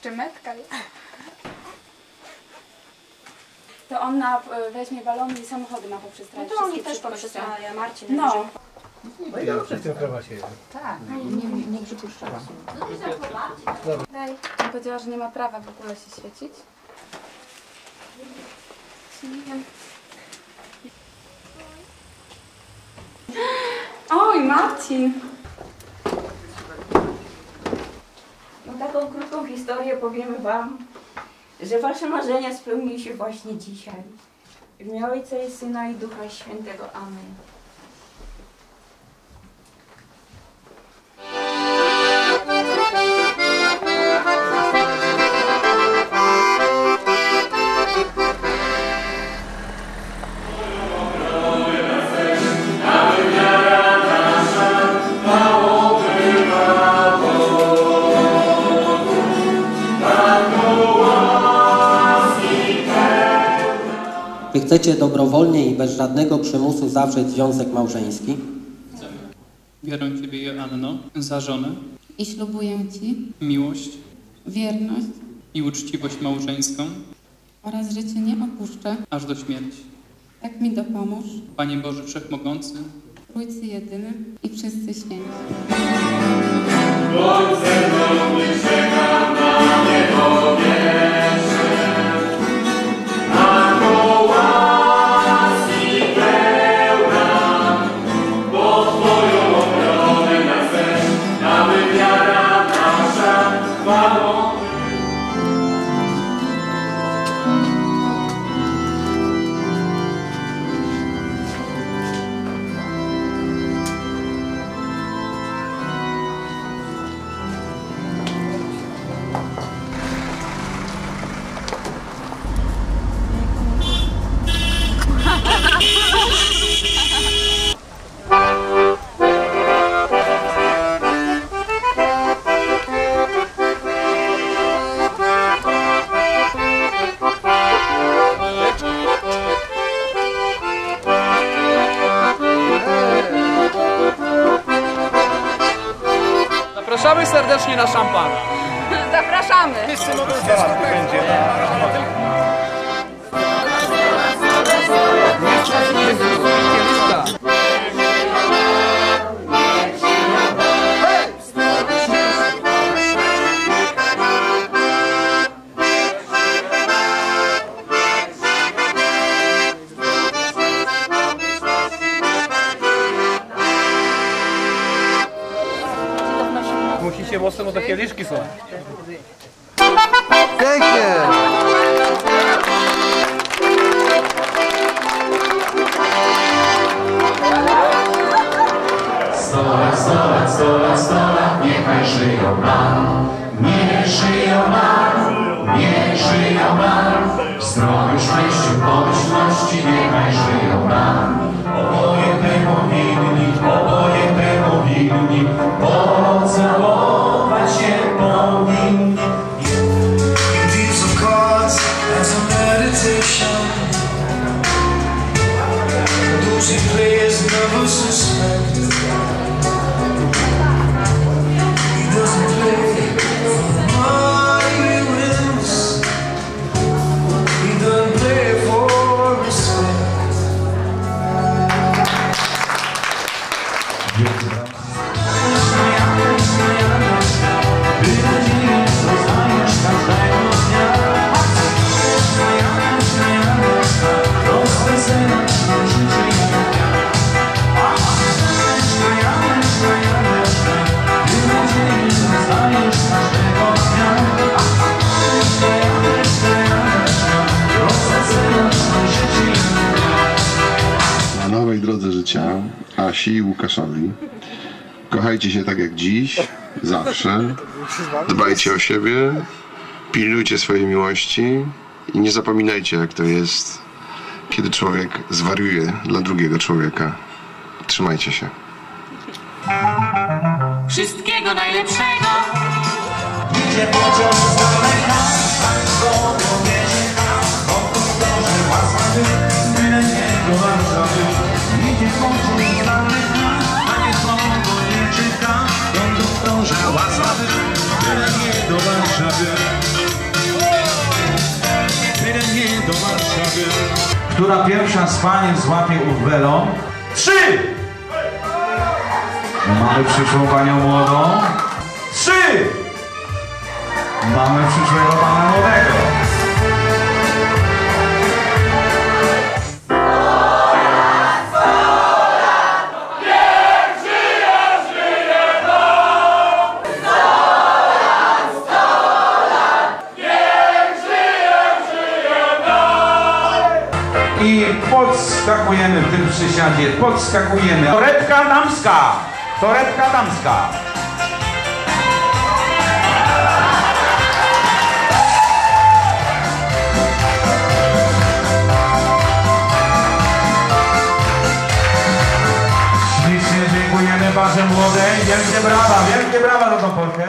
Szczemetka. To on na, y, weźmie balony i samochody ma No poprzestrać. to oni też poprzestają, Marcin. No, Ja w tym krawacie jeden. daj. On powiedziała, że nie ma prawa w ogóle się świecić. Nie wiem. Oj, Marcin! No taką historię powiemy Wam, że Wasze marzenia spełniły się właśnie dzisiaj. W imię Ojca i Syna i Ducha Świętego. Amen. Chcecie dobrowolnie i bez żadnego przymusu zawrzeć związek małżeński? Biorę Ciebie, Joanno, za żonę, i ślubuję Ci miłość. wierność i uczciwość małżeńską, oraz że Cię nie opuszczę, aż do śmierci. tak mi dopomóż, Panie Boże Wszechmogący, Trójcy Jedyny i wszyscy święci. Zapraszamy serdecznie na szampana. Zapraszamy! Musicie mocno, bo to kieliszki są. Pięknie! Sto lat, sto lat, sto lat, sto lat, niechaj żyją nam, niech żyją nam, niech żyją nam. W zdrowiu, szczęściu, pomyślności, niechaj żyją nam. Oboje życia Asi i Łukaszowi. Kochajcie się tak jak dziś, zawsze. Dbajcie o siebie, pilnujcie swojej miłości i nie zapominajcie jak to jest, kiedy człowiek zwariuje dla drugiego człowieka. Trzymajcie się. Wszystkiego najlepszego. Idzie pociąg z daleka, Która pierwsza z panien złapie ów welon? Trzy! Mamy przyszłą panią młodą. Trzy! Mamy przyszłego pana młodego. Podskakujemy w tym przysiadzie, podskakujemy. Toretka damska! Toretka damska! Ślicznie dziękujemy parze młodej. Wielkie brawa, wielkie brawa za tą Polkę.